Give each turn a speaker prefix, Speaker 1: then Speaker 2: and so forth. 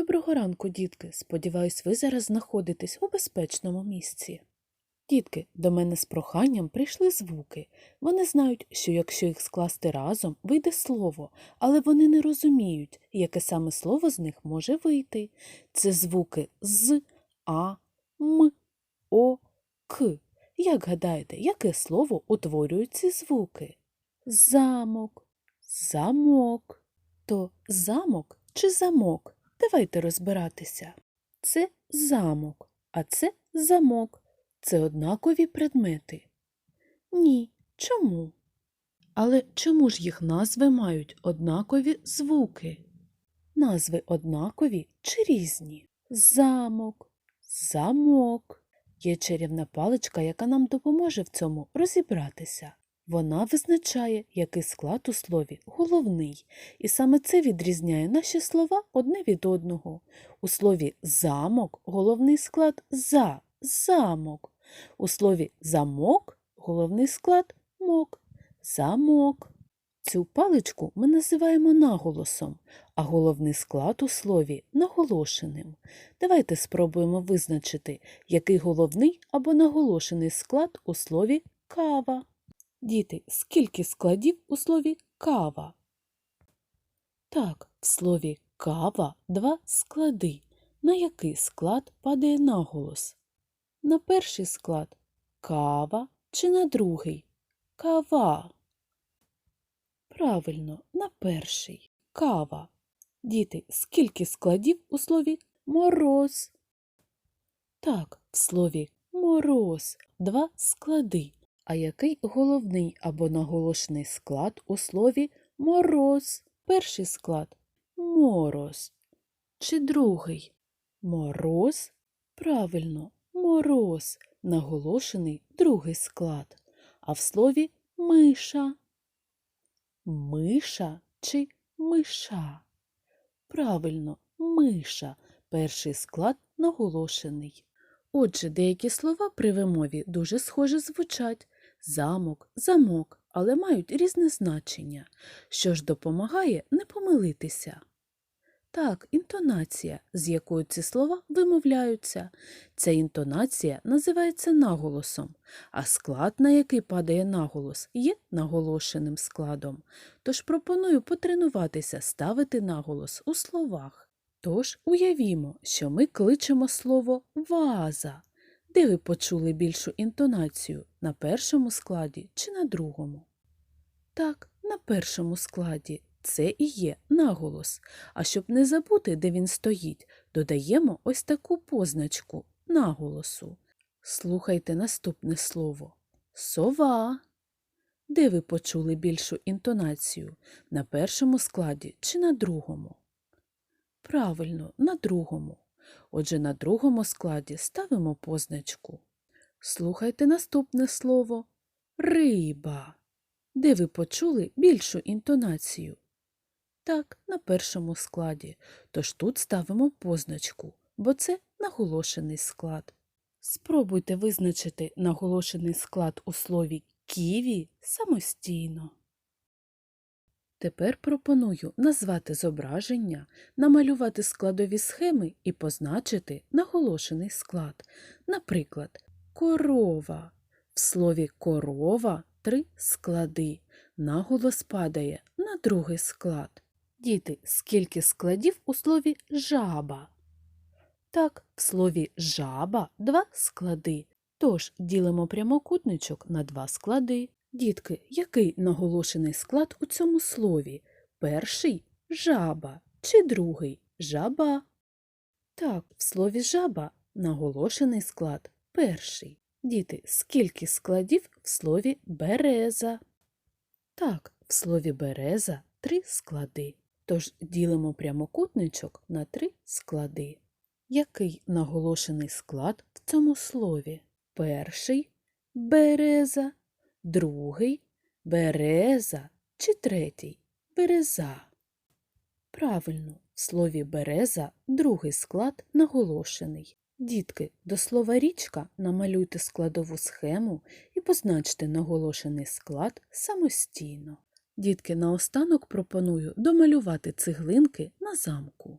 Speaker 1: Доброго ранку, дітки. Сподіваюсь, ви зараз знаходитесь у безпечному місці. Дітки, до мене з проханням прийшли звуки. Вони знають, що якщо їх скласти разом, вийде слово, але вони не розуміють, яке саме слово з них може вийти. Це звуки з, а, м, о, к. Як гадаєте, яке слово утворюють ці звуки? Замок, замок. То замок чи замок? Давайте розбиратися. Це замок, а це замок. Це однакові предмети. Ні. Чому? Але чому ж їх назви мають однакові звуки? Назви однакові чи різні? Замок, замок. Є чарівна паличка, яка нам допоможе в цьому розібратися. Вона визначає, який склад у слові головний, і саме це відрізняє наші слова одне від одного. У слові замок головний склад за замок. У слові замок головний склад мок замок. Цю паличку ми називаємо наголосом, а головний склад у слові наголошеним. Давайте спробуємо визначити, який головний або наголошений склад у слові кава. Діти, скільки складів у слові кава? Так, в слові кава два склади. На який склад падає наголос? На перший склад кава чи на другий? Кава. Правильно, на перший. Кава. Діти, скільки складів у слові мороз? Так, в слові мороз два склади. А який головний або наголошений склад у слові мороз? Перший склад мороз. Чи другий? Мороз? Правильно, мороз. Наголошений другий склад. А в слові миша. Миша чи миша? Правильно, миша. Перший склад наголошений. Отже, деякі слова при вимові дуже схоже звучать замок, замок, але мають різне значення, що ж допомагає не помилитися. Так, інтонація, з якою ці слова вимовляються. Ця інтонація називається наголосом, а склад, на який падає наголос, є наголошеним складом. Тож пропоную потренуватися ставити наголос у словах. Тож уявімо, що ми кличемо слово ваза. Де ви почули більшу інтонацію на першому складі чи на другому? Так, на першому складі це і є наголос. А щоб не забути, де він стоїть, додаємо ось таку позначку наголосу. Слухайте наступне слово сова. Де ви почули більшу інтонацію на першому складі чи на другому? Правильно, на другому. Отже, на другому складі ставимо позначку. Слухайте наступне слово риба. Де ви почули більшу інтонацію? Так, на першому складі. Тож тут ставимо позначку, бо це наголошений склад. Спробуйте визначити наголошений склад у слові ківі самостійно. Тепер пропоную назвати зображення, намалювати складові схеми і позначити наголошений склад. Наприклад, корова. В слові корова три склади. Наголос падає на другий склад. Діти, скільки складів у слові жаба? Так, в слові жаба два склади. Тож ділимо прямокутничок на два склади. Дітки, який наголошений склад у цьому слові? Перший жаба чи другий жаба? Так, в слові жаба наголошений склад перший. Діти, скільки складів в слові береза? Так, в слові береза три склади. Тож ділимо прямокутничок на три склади. Який наголошений склад в цьому слові? Перший береза, другий береза чи третій береза. Правильно, в слові береза другий склад наголошений. Дітки, до слова річка намалюйте складову схему і позначте наголошений склад самостійно. Дітки, наостанок пропоную домалювати цеглинки на замку.